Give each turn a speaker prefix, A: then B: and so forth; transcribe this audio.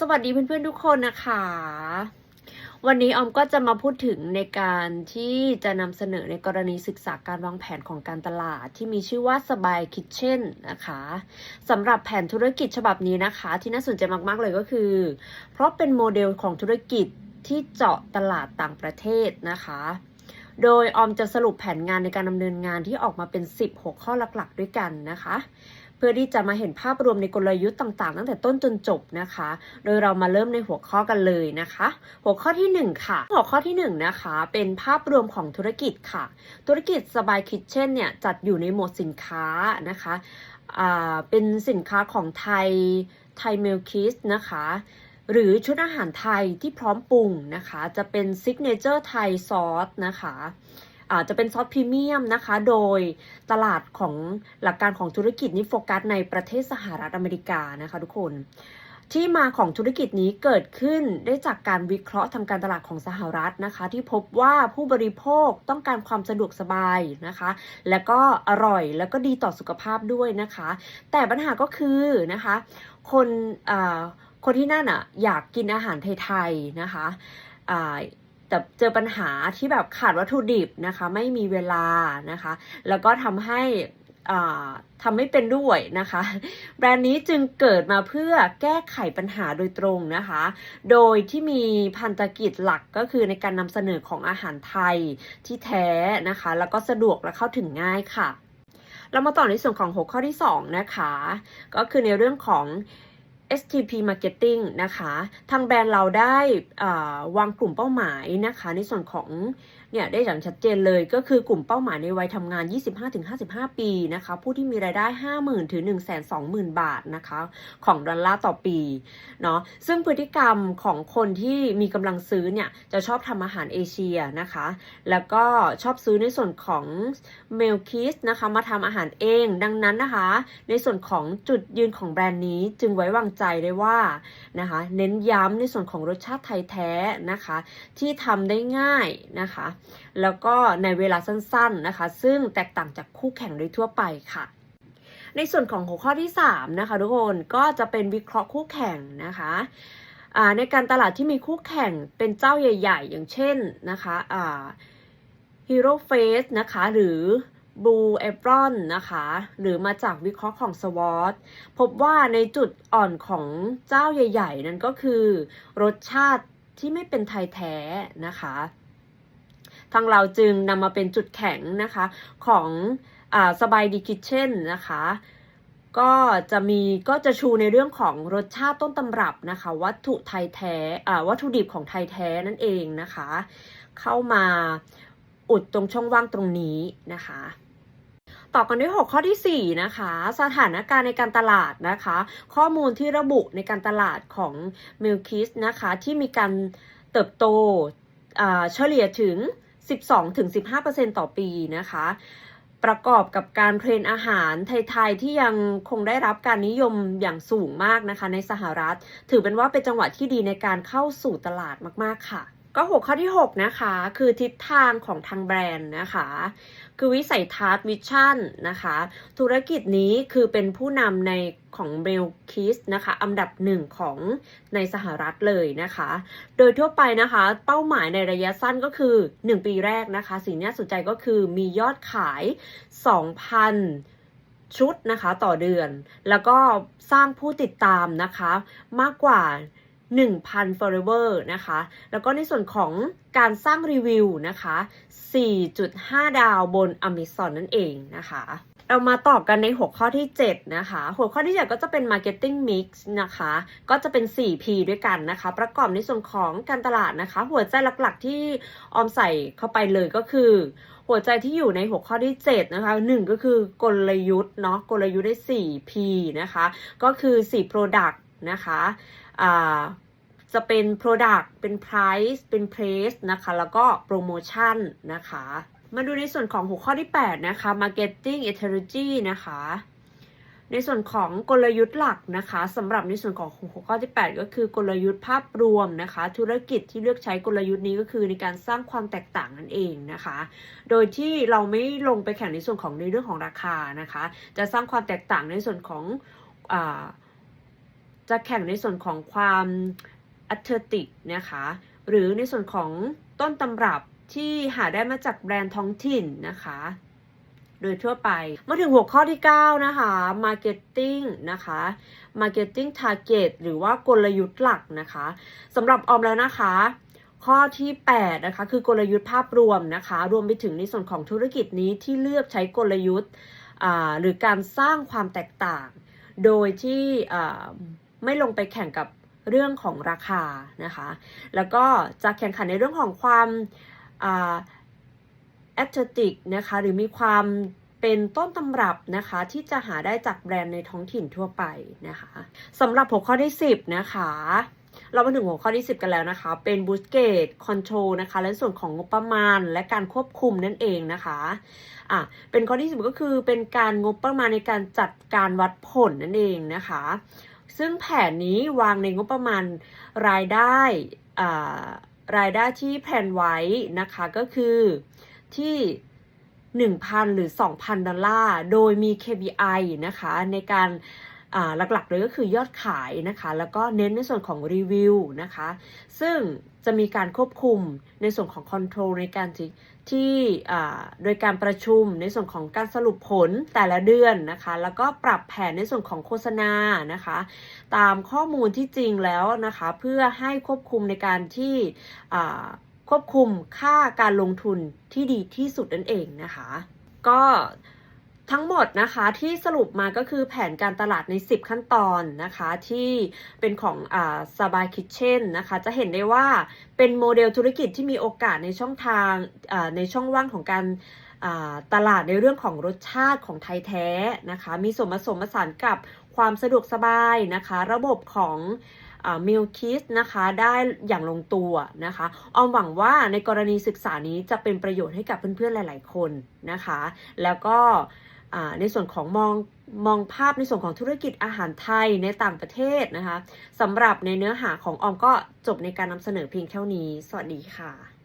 A: สวัสดีเพื่อนๆทุกคนนะคะ วันนี้ออมก็จะมาพูดถึงในการที่จะนำเสนอในกรณีศึกษาการวางแผนของการตลาด ที่มีชื่อว่าสบายคิทเช่นนะคะสำหรับแผนธุรกิจฉบับนี้นะคะ ที่น่าสนใจมากๆเลยก็คือ เพราะเป็นโมเดลของธุรกิจที่เจาะตลาดต่างประเทศนะคะ โดยออมจะสรุปแผนงานในการดำเนินงานที่ออกมาเป็น 10 หัวข้อหลักๆ ด้วยกันนะคะ เพื่อที่จะมาเห็นภาพรวมในกลยุทธ์ต่างๆ ตั้งแต่ต้นจนจบนะคะ โดยเรามาเริ่มในหัวข้อกันเลยนะคะ หัวข้อที่ 1 ค่ะ หัวข้อที่ 1 นะคะ เป็นภาพรวมของธุรกิจค่ะ ธุรกิจสบายคิทเช่นเนี่ยจัดอยู่ในหมวดสินค้านะคะเป็นสินค้าของไทยไทยเมลคิสนะคะ หรือชุดอาหารไทยที่พร้อมปรุงนะคะ จะเป็นซิกเนเจอร์ไทยซอสนะคะ อาจจะเป็นซอสพรีเมียมนะคะ โดยตลาดของหลักการของธุรกิจนี้โฟกัสในประเทศสหรัฐอเมริกานะคะทุกคนที่มาของธุรกิจนี้เกิดขึ้นได้จากการวิเคราะห์ทำการตลาดของสหรัฐนะคะ ที่พบว่าผู้บริโภคต้องการความสะดวกสบายนะคะ และก็อร่อยแล้วก็ดีต่อสุขภาพด้วยนะคะ แต่ปัญหาก็คือนะคะ คนคนที่นั่นอะอยากกินอาหารไทยๆนะคะ แต่เจอปัญหาที่แบบขาดวัตถุดิบนะคะ ไม่มีเวลานะคะ แล้วก็ทำให้อ่าทำไม่เป็นด้วยนะคะ แบรนด์นี้จึงเกิดมาเพื่อแก้ไขปัญหาโดยตรงนะคะ โดยที่มีพันธกิจหลักก็คือในการนำเสนอของอาหารไทยที่แท้นะคะ แล้วก็สะดวกและเข้าถึงง่ายค่ะ เรามาต่อในส่วนของหัวข้อที่ 2 นะคะ ก็คือในเรื่องของ STP Marketing นะคะทางแบรนด์เราได้วางกลุ่มเป้าหมายนะคะในส่วนของเนี่ยได้อย่างชัดเจนเลยก็คือกลุ่มเป้าหมายในวัยทำงาน 25-55 ปีนะคะผู้ที่มีรายได้ 50,000ถึง120,000 บาทนะคะของดอลลาร์ต่อปีเนาะซึ่งพฤติกรรมของคนที่มีกำลังซื้อเนี่ยจะชอบทำอาหารเอเชียนะคะแล้วก็ชอบซื้อในส่วนของเมลคิสนะคะมาทำอาหารเอง ดังนั้นนะคะ ในส่วนของจุดยืนของแบรนด์นี้จึงไว้วางใจได้ว่านะคะ เน้นย้ำในส่วนของรสชาติไทยแท้นะคะ ที่ทำได้ง่ายนะคะ แล้วก็ในเวลาสั้นๆนะคะ ซึ่งแตกต่างจากคู่แข่งโดยทั่วไปค่ะในส่วนของหัวข้อที่ 3 นะคะทุกคนก็จะเป็นวิเคราะห์คู่แข่งนะคะในการตลาดที่มีคู่แข่งเป็นเจ้าใหญ่ ๆ อย่างเช่นนะคะอ่า Hero Face นะคะหรือ Blue Apron นะคะ หรือมาจากวิเคราะห์ของ SWOT พบว่าในจุดอ่อนของเจ้าใหญ่ ๆ นั้นก็คือ รสชาติที่ไม่เป็นไทยแท้นะคะทางเราจึงนำมาเป็นจุดแข็งนะคะของอสบายดีคิทเช่นนะคะ ก็จะมีก็จะชูในเรื่องของรสชาติต้นตำรับนะคะ วัตถุไทยแท้วัตถุดิบของไทยแท้นั่นเองนะคะ เข้ามาอุดตรงช่องว่างตรงนี้นะคะ ต่อกันด้วยหข้อที่ 4 นะคะ สถานการณ์ในการตลาดนะคะ ข้อมูลที่ระบุในการตลาดของ m i l k i s นะคะที่มีการเติบโตเฉลี่ยถึง 12-15%ต่อปีนะคะประกอบกับการเทรนอาหารไทยๆที่ยังคงได้รับการนิยมอย่างสูงมากนะคะในสหรัฐ ถือเป็นว่าเป็นจังหวะที่ดีในการเข้าสู่ตลาดมากๆค่ะ ก็หัวข้อที่ 6 นะคะ คือทิศทางของทางแบรนด์นะคะ คือวิสัยทัศน์วิชั่นนะคะ ธุรกิจนี้คือเป็นผู้นำในของเบลคิสนะคะอันดับหนึ่งของในสหรัฐเลยนะคะ โดยทั่วไปนะคะ เป้าหมายในระยะสั้นก็คือ 1 ปีแรกนะคะ สิ่งที่น่าสนใจก็คือมียอดขาย 2,000ชุดนะคะต่อเดือน แล้วก็สร้างผู้ติดตามนะคะ มากกว่า 1,000 follower นะคะ แล้วก็ในส่วนของการสร้างรีวิวนะคะ 4.5 ดาวบน Amazon นั่นเองนะคะ เรามาต่อกันในหัวข้อที่ 7 นะคะ หัวข้อที่ 7 ก็จะเป็น Marketing Mix นะคะ ก็จะเป็น 4P ด้วยกันนะคะ ประกอบในส่วนของการตลาดนะคะ หัวใจหลักๆที่ออมใส่เข้าไปเลยก็คือ หัวใจที่อยู่ในหัวข้อที่ 7 นะคะหนึ่งก็คือกลยุทธ์เนาะ กลยุทธ์ได้ 4P นะคะ ก็คือ 4 Product นะคะ จะเป็น Product เป็น Price เป็น Place นะคะ แล้วก็ Promotion นะคะ มาดูในส่วนของหัวข้อที่ 8 นะคะ Marketing Strategy นะคะ ในส่วนของกลยุทธ์หลักนะคะสำหรับในส่วนของหัวข้อที่ 8 ก็คือกลยุทธ์ภาพรวมนะคะ ธุรกิจที่เลือกใช้กลยุทธ์นี้ก็คือในการสร้างความแตกต่างนั่นเองนะคะ โดยที่เราไม่ลงไปแข่งในส่วนของในเรื่องของราคานะคะ จะสร้างความแตกต่างในส่วนของอา จะแข่งในส่วนของความอัตติกนะคะหรือในส่วนของต้นตำรับที่หาได้มาจากแบรนด์ท้องถิ่นนะคะ โดยทั่วไป มาถึงหัวข้อที่ 9 นะคะ Marketing นะคะ Marketing Target หรือว่ากลยุทธ์หลักนะคะสำหรับออมแล้วนะคะ ข้อที่ 8 นะคะ คือกลยุทธ์ภาพรวมนะคะ รวมไปถึงในส่วนของธุรกิจนี้ที่เลือกใช้กลยุทธ์หรือการสร้างความแตกต่าง โดยที่ ไม่ลงไปแข่งกับเรื่องของราคานะคะ แล้วก็จะแข่งขันในเรื่องของความแอตติกนะคะหรือมีความเป็นต้นตำรับนะคะที่จะหาได้จากแบรนด์ในท้องถิ่นทั่วไปนะคะสำหรับหัวข้อที่ 10 นะคะ เรามาถึงหัวข้อที่ 10 กันแล้วนะคะ เป็น b o o s t g a t e Control นะคะและส่วนของงบประมาณและการควบคุมนั่นเองนะคะอะเป็นข้อที่ 10 ก็คือเป็นการงบประมาณในการจัดการวัดผลนั่นเองนะคะ ซึ่งแผนนี้วางในงบประมาณรายได้รายได้ที่แผนไว้นะคะก็คือที่ 1,000 หรือ 2,000 ดอลลาร์ โดยมี KPI นะคะในการ หลักๆเลยก็คือยอดขายนะคะ แล้วก็เน้นในส่วนของรีวิวนะคะ ซึ่งจะมีการควบคุมในส่วนของคอนโทรลในการที่ที่โดยการประชุมในส่วนของการสรุปผลแต่ละเดือนนะคะ แล้วก็ปรับแผนในส่วนของโฆษณานะคะ ตามข้อมูลที่จริงแล้วนะคะ เพื่อให้ควบคุมในการที่ควบคุมค่าการลงทุนที่ดีที่สุดนั่นเองนะคะ ก็ ทั้งหมดนะคะที่สรุปมาก็คือแผนการตลาดใน 10 ขั้นตอนนะคะที่เป็นของอาสบายคิทเช่นนะคะจะเห็นได้ว่าเป็นโมเดลธุรกิจที่มีโอกาสในช่องทางในช่องว่างของการตลาดในเรื่องของรสชาติของไทยแท้นะคะมีส่วนผสมผสานกับความสะดวกสบายนะคะ ระบบของมิลคิสนะคะได้อย่างลงตัวนะคะออมหวังว่าในกรณีศึกษานี้จะเป็นประโยชน์ให้กับเพื่อนๆหลาย ๆ คนนะคะ แล้วก็ ในส่วนของมองมองภาพในส่วนของธุรกิจอาหารไทยในต่างประเทศนะคะสำหรับในเนื้อหาของออมก็จบในการนำเสนอเพียงเท่านี้ สวัสดีค่ะ